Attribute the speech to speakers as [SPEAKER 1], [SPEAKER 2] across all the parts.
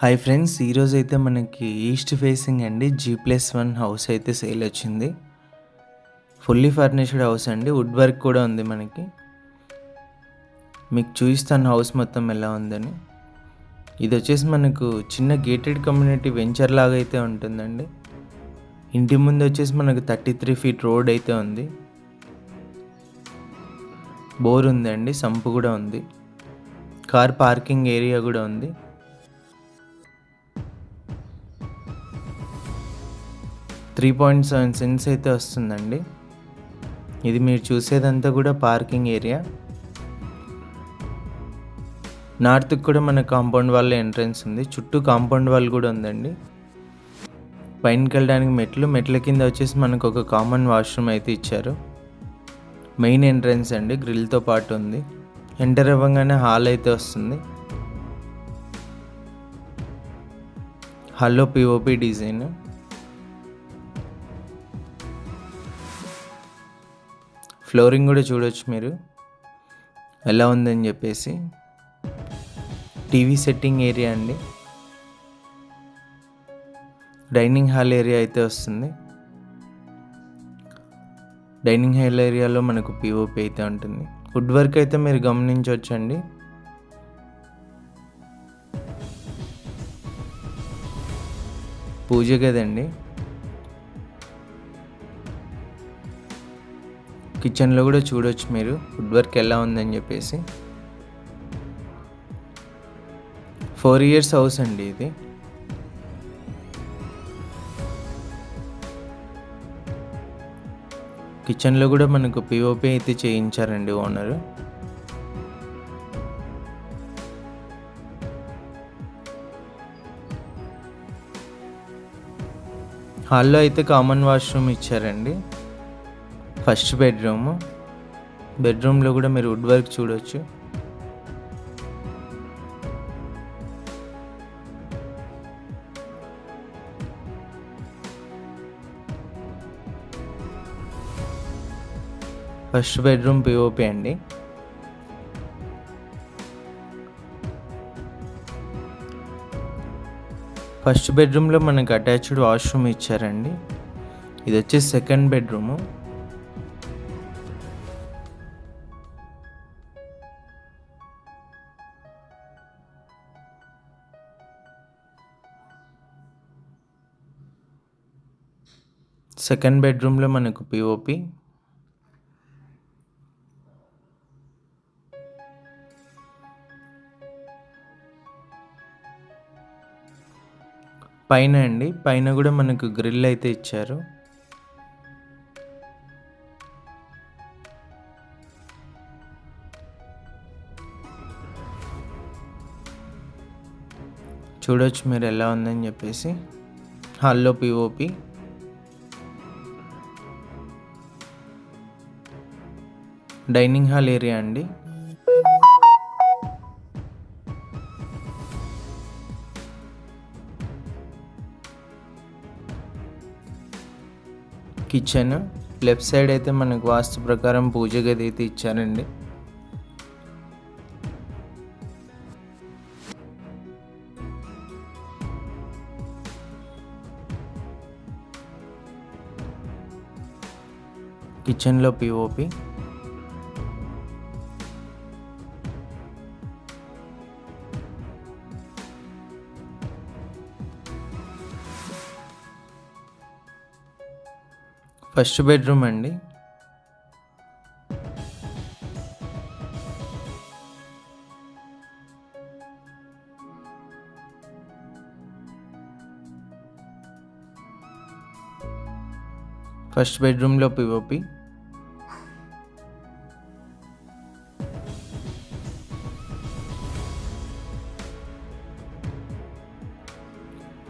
[SPEAKER 1] Hi friends ఈరోజు అయితే మనకి ఈస్ట్ ఫేసింగ్ అండి. జీ ప్లస్ వన్ హౌస్ అయితే సేల్ వచ్చింది. ఫుల్లీ ఫర్నిష్డ్ హౌస్ అండి. వుడ్ వర్క్ కూడా ఉంది మనకి. మీకు చూపిస్తాను హౌస్ మొత్తం ఎలా ఉందని. ఇది వచ్చేసి మనకు చిన్న గేటెడ్ కమ్యూనిటీ వెంచర్ లాగా అయితే ఉంటుందండి. ఇంటి ముందు వచ్చేసి మనకు థర్టీ త్రీ ఫీట్ రోడ్ అయితే ఉంది. బోర్ ఉందండి. సంపు కూడా ఉంది. కార్ పార్కింగ్ ఏరియా కూడా ఉంది. త్రీ పాయింట్ సెవెన్ సెన్స్ అయితే వస్తుందండి. ఇది మీరు చూసేదంతా కూడా పార్కింగ్ ఏరియా. నార్త్కి కూడా మన కాంపౌండ్ వాళ్ళ ఎంట్రన్స్ ఉంది. చుట్టూ కాంపౌండ్ వాల్ కూడా ఉందండి. పైనకి వెళ్ళడానికి మెట్లు మెట్ల కింద వచ్చేసి మనకు ఒక కామన్ వాష్రూమ్ అయితే ఇచ్చారు. మెయిన్ ఎంట్రన్స్ అండి గ్రిల్తో పాటు ఉంది. ఎంటర్ అవ్వగానే హాల్ అయితే వస్తుంది. హాల్లో పిఓపి డిజైన్. ఫ్లోరింగ్ కూడా చూడొచ్చు మీరు. ఎలా ఉందని చెప్పేసి. టీవీ సెట్టింగ్ ఏరియా అండి. డైనింగ్ హాల్ ఏరియా అయితే వస్తుంది. డైనింగ్ హాల్ ఏరియాలో మనకు పిఓపి అయితే ఉంటుంది. వుడ్ వర్క్ అయితే మీరు గమనించవచ్చండి పూజ గదండి. కిచెన్లో కూడా చూడొచ్చు మీరు. వుడ్ వర్క్ ఎలా ఉందని చెప్పేసి. ఫోర్ ఇయర్స్ హౌస్ అండి ఇది. కిచెన్లో కూడా మనకు పిఓపి అయితే చేయించారండి ఓనరు హాల్లో అయితే కామన్ వాష్రూమ్ ఇచ్చారండి. First bedroom. బెడ్రూమ్లో కూడా మీరు వుడ్ వర్క్ చూడొచ్చు. ఫస్ట్ బెడ్రూమ్ పిఓపి అండి. ఫస్ట్ బెడ్రూమ్లో మనకు అటాచ్డ్ వాష్రూమ్ ఇచ్చారండి. ఇది వచ్చి సెకండ్ బెడ్రూము. సెకండ్ బెడ్రూమ్లో మనకు పిఓపి పైన అండి పైన కూడా మనకు గ్రిల్ అయితే ఇచ్చారు. చూడొచ్చు మీరు ఎలా ఉందని చెప్పేసి. హాల్లో పిఓపి డైనింగ్ హాల్ ఏరియా అండి. కిచెన్ లెఫ్ట్ సైడ్ అయితే మనకు వాస్తు ప్రకారం పూజ గది అయితే ఇచ్చారండి. కిచెన్లో పిఓపి ఫస్ట్ బెడ్రూమ్ అండి. ఫస్ట్ బెడ్రూమ్లో పిఓపి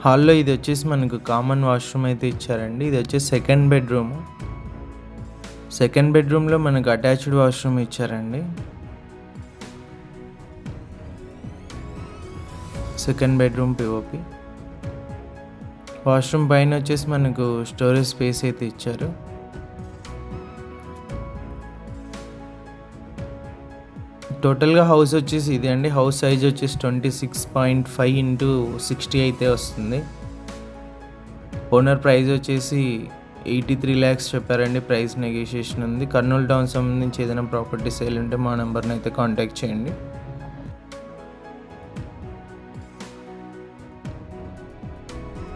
[SPEAKER 1] హాల్లో ఇది వచ్చేసి మనకు కామన్ వాష్రూమ్ అయితే ఇచ్చారండి. ఇది వచ్చేసి సెకండ్ బెడ్రూమ్. సెకండ్ బెడ్రూమ్లో మనకు అటాచ్డ్ వాష్రూమ్ ఇచ్చారండి. సెకండ్ బెడ్రూమ్ పిఓపి వాష్రూమ్ పైన వచ్చేసి మనకు స్టోరేజ్ స్పేస్ అయితే ఇచ్చారు. టోటల్గా హౌస్ వచ్చేసి ఇది అండి. హౌస్ సైజ్ వచ్చేసి twenty six point five into sixty అయితే వస్తుంది. ఓనర్ ప్రైస్ వచ్చేసి ఎయిటీ త్రీ ల్యాక్స్ చెప్పారండి. ప్రైస్ నెగోషియేషన్ ఉంది. కర్నూలు టౌన్ సంబంధించి ఏదైనా ప్రాపర్టీ సేల్ ఉంటే మా నెంబర్ని అయితే కాంటాక్ట్ చేయండి.